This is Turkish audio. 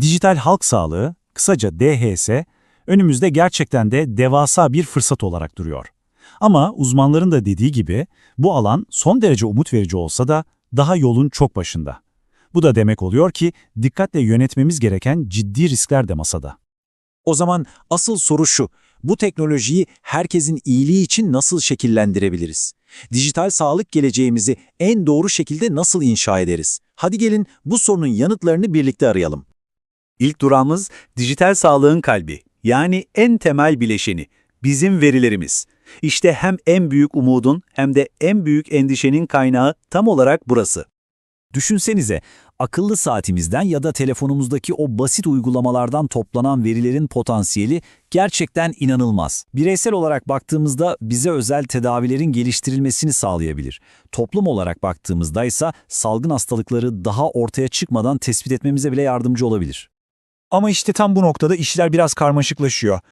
Dijital halk sağlığı, kısaca DHS, önümüzde gerçekten de devasa bir fırsat olarak duruyor. Ama uzmanların da dediği gibi bu alan son derece umut verici olsa da daha yolun çok başında. Bu da demek oluyor ki dikkatle yönetmemiz gereken ciddi riskler de masada. O zaman asıl soru şu, bu teknolojiyi herkesin iyiliği için nasıl şekillendirebiliriz? Dijital sağlık geleceğimizi en doğru şekilde nasıl inşa ederiz? Hadi gelin bu sorunun yanıtlarını birlikte arayalım. İlk durağımız dijital sağlığın kalbi, yani en temel bileşeni, bizim verilerimiz. İşte hem en büyük umudun hem de en büyük endişenin kaynağı tam olarak burası. Düşünsenize, akıllı saatimizden ya da telefonumuzdaki o basit uygulamalardan toplanan verilerin potansiyeli gerçekten inanılmaz. Bireysel olarak baktığımızda bize özel tedavilerin geliştirilmesini sağlayabilir. Toplum olarak baktığımızda ise salgın hastalıkları daha ortaya çıkmadan tespit etmemize bile yardımcı olabilir. Ama işte tam bu noktada işler biraz karmaşıklaşıyor.